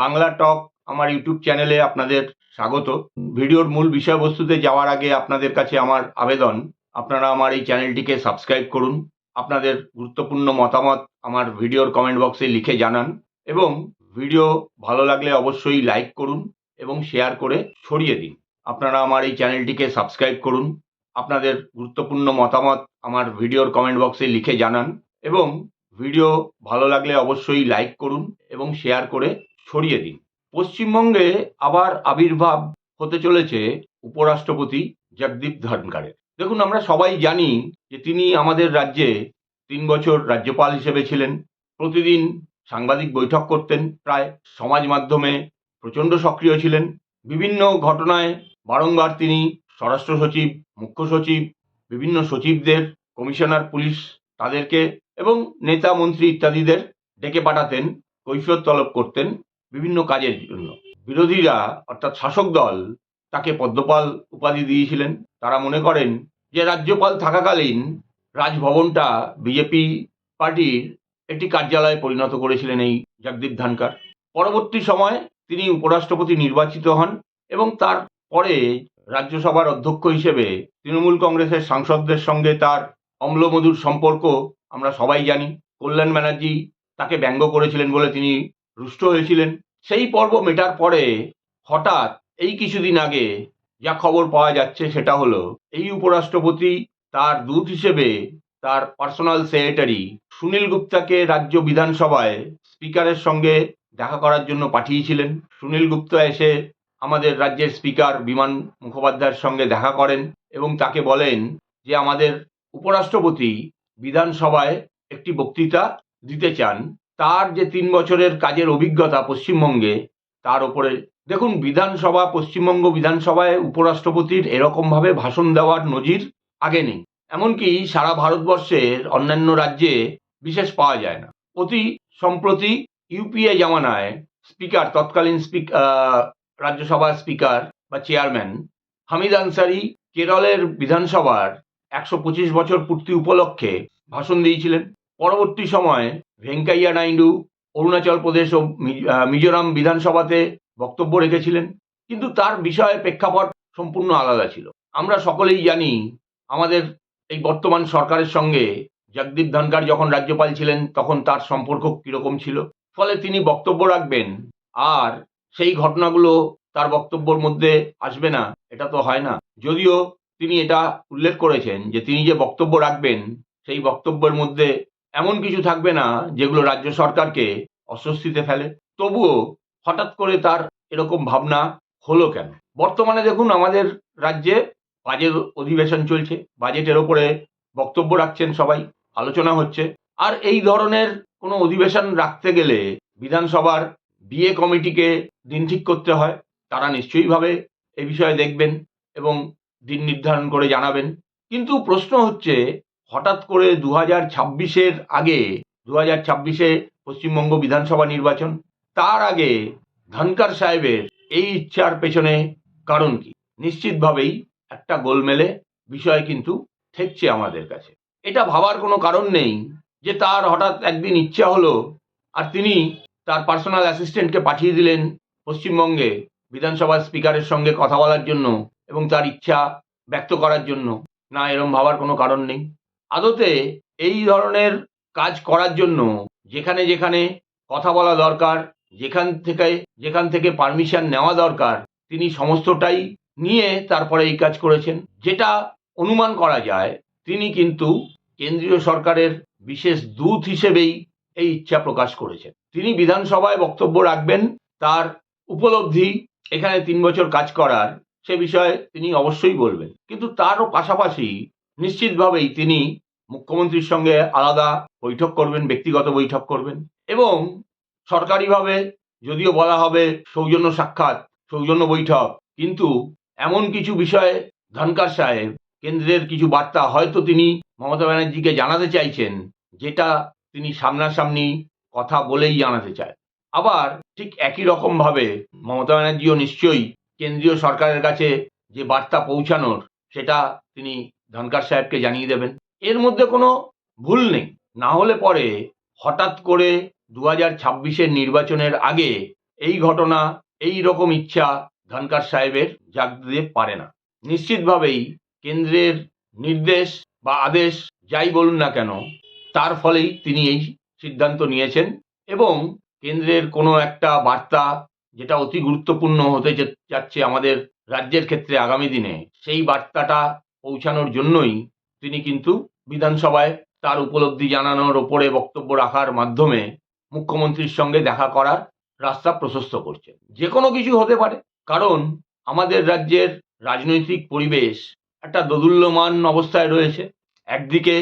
বাংলা টক আমার ইউটিউব চ্যানেলে আপনাদের স্বাগত। ভিডিওর মূল বিষয়বস্তুতে যাওয়ার আগে আপনাদের কাছে আমার আবেদন। আপনারা আমার এই চ্যানেলটিকে সাবস্ক্রাইব করুন, আপনাদের গুরুত্বপূর্ণ মতামত আমার ভিডিওর কমেন্ট বক্সে লিখে জানান এবং ভিডিও ভালো লাগলে অবশ্যই লাইক করুন এবং শেয়ার করে ছড়িয়ে দিন। আপনারা আমার এই চ্যানেলটিকে সাবস্ক্রাইব করুন, আপনাদের গুরুত্বপূর্ণ মতামত আমার ভিডিওর কমেন্ট বক্সে লিখে জানান এবং ভিডিও ভালো লাগলে অবশ্যই লাইক করুন এবং শেয়ার করে ছড়িয়ে দিন। পশ্চিমবঙ্গে আবার আবির্ভাব হতে চলেছে উপরাষ্ট্রপতি জগদীপ ধনকারের দেখুন, আমরা সবাই জানি যে তিনি আমাদের রাজ্যে তিন বছর রাজ্যপাল হিসেবে ছিলেন। প্রতিদিন সাংবাদিক বৈঠক করতেন, প্রায় সমাজ মাধ্যমে প্রচণ্ড সক্রিয় ছিলেন। বিভিন্ন ঘটনায় বারংবার তিনি স্বরাষ্ট্র সচিব, মুখ্য সচিব, বিভিন্ন সচিবদের, কমিশনার, পুলিশ তাদেরকে এবং নেতা, মন্ত্রী ইত্যাদিদের ডেকে পাঠাতেন, কৈফিয়ত তলব করতেন বিভিন্ন কাজের জন্য। বিরোধীরা, অর্থাৎ শাসক দল, তাকে পদ্মপাল উপাধি দিয়েছিলেন। তারা মনে করেন যে, রাজ্যপাল থাকাকালীন রাজভবনটা বিজেপি পার্টির একটি কার্যালয়ে পরিণত করেছিলেন এই জগদীপ ধানকার পরবর্তী সময় তিনি উপরাষ্ট্রপতি নির্বাচিত হন এবং তার পরে রাজ্যসভার অধ্যক্ষ হিসেবে তৃণমূল কংগ্রেসের সাংসদদের সঙ্গে তার অম্লমধুর সম্পর্ক আমরা সবাই জানি। কল্যাণ ব্যানার্জি তাকে ব্যঙ্গ করেছিলেন বলে তিনি রুষ্ট হয়েছিলেন। সেই পর্ব মেটার পরে হঠাৎ এই কিছুদিন আগে যা খবর পাওয়া যাচ্ছে সেটা হলো, এই উপরাষ্ট্রপতি তার দূত হিসেবে তার পার্সোনাল সেক্রেটারি সুনীল গুপ্তাকে রাজ্য বিধানসভায় স্পিকারের সঙ্গে দেখা করার জন্য পাঠিয়েছিলেন। সুনীল গুপ্তা এসে আমাদের রাজ্যের স্পিকার বিমান মুখোপাধ্যায়ের সঙ্গে দেখা করেন এবং তাকে বলেন যে আমাদের উপরাষ্ট্রপতি বিধানসভায় একটি বক্তৃতা দিতে চান। তার যে তিন বছরের কাজের অভিজ্ঞতা পশ্চিমবঙ্গে, তার উপরে দেখুন, বিধানসভা, পশ্চিমবঙ্গ বিধানসভায় উপরাষ্ট্রপতির এরকমভাবে ভাষণ দেওয়ার নজির আগে নেই। এমনকি সারা ভারতবর্ষের অন্যান্য রাজ্যে বিশেষ পাওয়া যায় না। অতি সম্প্রতি ইউপিএ জামানায় স্পিকার, তৎকালীন স্পিক রাজ্যসভার স্পিকার বা চেয়ারম্যান হামিদ আনসারি কেরলের বিধানসভার একশো পঁচিশ বছর পূর্তি উপলক্ষে ভাষণ দিয়েছিলেন। পরবর্তী সময়ে ভেঙ্কাইয়া নাইডু, অরুণাচল প্রদেশ ও মিজোরাম বিধানসভাতে বক্তব্য রেখেছিলেন। কিন্তু তার বিষয়ে প্রেক্ষাপট সম্পূর্ণ আলাদা ছিল। আমরা সকলেই জানি আমাদের এই বর্তমান সরকারের সঙ্গে জগদীপ ধনকার যখন রাজ্যপাল ছিলেন, তখন তার সম্পর্ক কীরকম ছিল। ফলে তিনি বক্তব্য রাখবেন, আর সেই ঘটনাগুলো তার বক্তব্যের মধ্যে আসবে না, এটা তো হয় না। যদিও তিনি এটা উল্লেখ করেছেন যে তিনি যে বক্তব্য রাখবেন, সেই বক্তব্যের মধ্যে এমন কিছু থাকবে না যেগুলো রাজ্য সরকারকে অস্বস্তিতে ফেলে। তবুও হঠাৎ করে তার এরকম ভাবনা হলো কেন? বর্তমানে দেখুন আমাদের রাজ্যে বাজেট অধিবেশন চলছে। বাজেটের ওপরে বক্তব্য রাখছেন সবাই, আলোচনা হচ্ছে। আর এই ধরনের কোনো অধিবেশন রাখতে গেলে বিধানসভার বিএ কমিটিকে দিন ঠিক করতে হয়। তারা নিশ্চয়ইভাবে এ বিষয়ে দেখবেন এবং দিন নির্ধারণ করে জানাবেন। কিন্তু প্রশ্ন হচ্ছে, হঠাৎ করে দু হাজার ছাব্বিশের আগে দু হাজার ছাব্বিশে পশ্চিমবঙ্গ বিধানসভা নির্বাচন, তার আগে ধনকার সাহেবের এই ইচ্ছার পেছনে কারণ কি? নিশ্চিতভাবেই একটা গোলমেলে বিষয় কিন্তু ঠেকছে আমাদের কাছে। এটা ভাবার কোনো কারণ নেই যে তার হঠাৎ একদিন ইচ্ছা হলো আর তিনি তার পার্সোনাল অ্যাসিস্ট্যান্টকে পাঠিয়ে দিলেন পশ্চিমবঙ্গে বিধানসভার স্পিকারের সঙ্গে কথা বলার জন্য এবং তার ইচ্ছা ব্যক্ত করার জন্য। না, এরম ভাবার কোনো কারণ নেই। আদতে এই ধরনের কাজ করার জন্য যেখানে যেখানে কথা বলা দরকার, যেখান থেকে যেখান থেকে পারমিশন নেওয়া দরকার, তিনি সমস্তটাই নিয়ে তারপরে এই কাজ করেছেন। যেটা অনুমান করা যায়, তিনি কিন্তু কেন্দ্রীয় সরকারের বিশেষ দূত হিসেবেই এই ইচ্ছা প্রকাশ করেছেন। তিনি বিধানসভায় বক্তব্য রাখবেন, তার উপলব্ধি এখানে তিন বছর কাজ করার সে বিষয়ে তিনি অবশ্যই বলবেন। কিন্তু তারও পাশাপাশি নিশ্চিতভাবেই তিনি মুখ্যমন্ত্রীর সঙ্গে আলাদা বৈঠক করবেন, ব্যক্তিগত বৈঠক করবেন এবং সরকারিভাবে যদিও বলা হবে সৌজন্য সাক্ষাৎ, সৌজন্য বৈঠক, কিন্তু এমন কিছু বিষয়ে ধনকার সাহেব কেন্দ্রের কিছু বার্তা হয়তো তিনি মমতা ব্যানার্জিকে জানাতে চাইছেন, যেটা তিনি সামনাসামনি কথা বলেই জানাতে চায়। আবার ঠিক একই রকমভাবে মমতা ব্যানার্জিও নিশ্চয়ই কেন্দ্রীয় সরকারের কাছে যে বার্তা পৌঁছানোর, সেটা তিনি ধনকার সাহেবকে জানিয়ে দেবেন। এর মধ্যে কোনো ভুল নেই। না হলে পরে হঠাৎ করে দু হাজার ছাব্বিশের নির্বাচনের আগে এই ঘটনা, এই রকম ইচ্ছা ধনকার সাহেবের জাগতে পারে না। নিশ্চিতভাবেই কেন্দ্রের নির্দেশ বা আদেশ যাই বলুন না কেন, তার ফলেই তিনি এই সিদ্ধান্ত নিয়েছেন এবং কেন্দ্রের কোনো একটা বার্তা যেটা অতি গুরুত্বপূর্ণ হতে যাচ্ছে আমাদের রাজ্যের ক্ষেত্রে আগামী দিনে, সেই বার্তাটা পৌঁছানোর জন্যই তিনি কিন্তু বিধানসভায় তার উপলব্ধি জানানোর ওপরে বক্তব্য রাখার মাধ্যমে মুখ্যমন্ত্রীর সঙ্গে দেখা করার রাস্তা প্রশস্ত করছেন। যে কোনো কিছু হতে পারে, কারণ আমাদের রাজ্যের রাজনৈতিক পরিবেশ একটা দোদুল্যমান অবস্থায় রয়েছে। একদিকে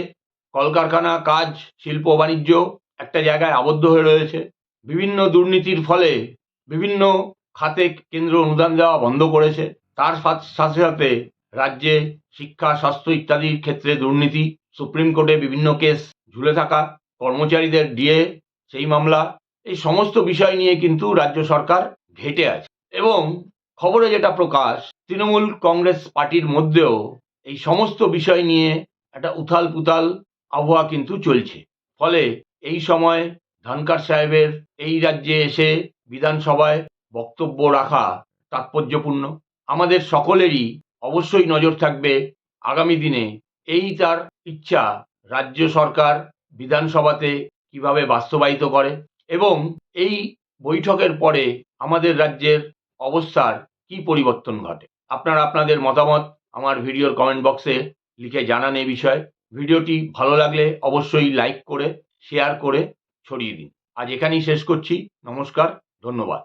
কলকারখানা, কাজ, শিল্প, বাণিজ্য একটা জায়গায় আবদ্ধ হয়ে রয়েছে। বিভিন্ন দুর্নীতির ফলে বিভিন্ন খাতে কেন্দ্র অনুদান দেওয়া বন্ধ করেছে। তার সাথ- সাথে রাজ্যে শিক্ষা, স্বাস্থ্য ইত্যাদির ক্ষেত্রে দুর্নীতি, সুপ্রিম কোর্টে বিভিন্ন কেস ঝুলে থাকা, কর্মচারীদের ডিএ, সেই মামলা, এই সমস্ত বিষয় নিয়ে কিন্তু রাজ্য সরকার ঘেটে আছে। এবং খবরে যেটা প্রকাশ, তৃণমূল কংগ্রেস পার্টির মধ্যেও এই সমস্ত বিষয় নিয়ে একটা উথাল পুথাল আবহাওয়া কিন্তু চলছে। ফলে এই সময় ধনকার সাহেবের এই রাজ্যে এসে বিধানসভায় বক্তব্য রাখা তাৎপর্যপূর্ণ। আমাদের সকলেরই অবশ্যই নজর থাকবে আগামী দিনে এই তার ইচ্ছা রাজ্য সরকার বিধানসভাতে কীভাবে বাস্তবায়িত করে এবং এই বৈঠকের পরে আমাদের রাজ্যের অবস্থার কি পরিবর্তন ঘটে। আপনারা আপনাদের মতামত আমার ভিডিওর কমেন্ট বক্সে লিখে জানান এই বিষয়ে। ভিডিওটি ভালো লাগলে অবশ্যই লাইক করে শেয়ার করে ছড়িয়ে দিন। আজ এখানেই শেষ করছি। নমস্কার। ধন্যবাদ।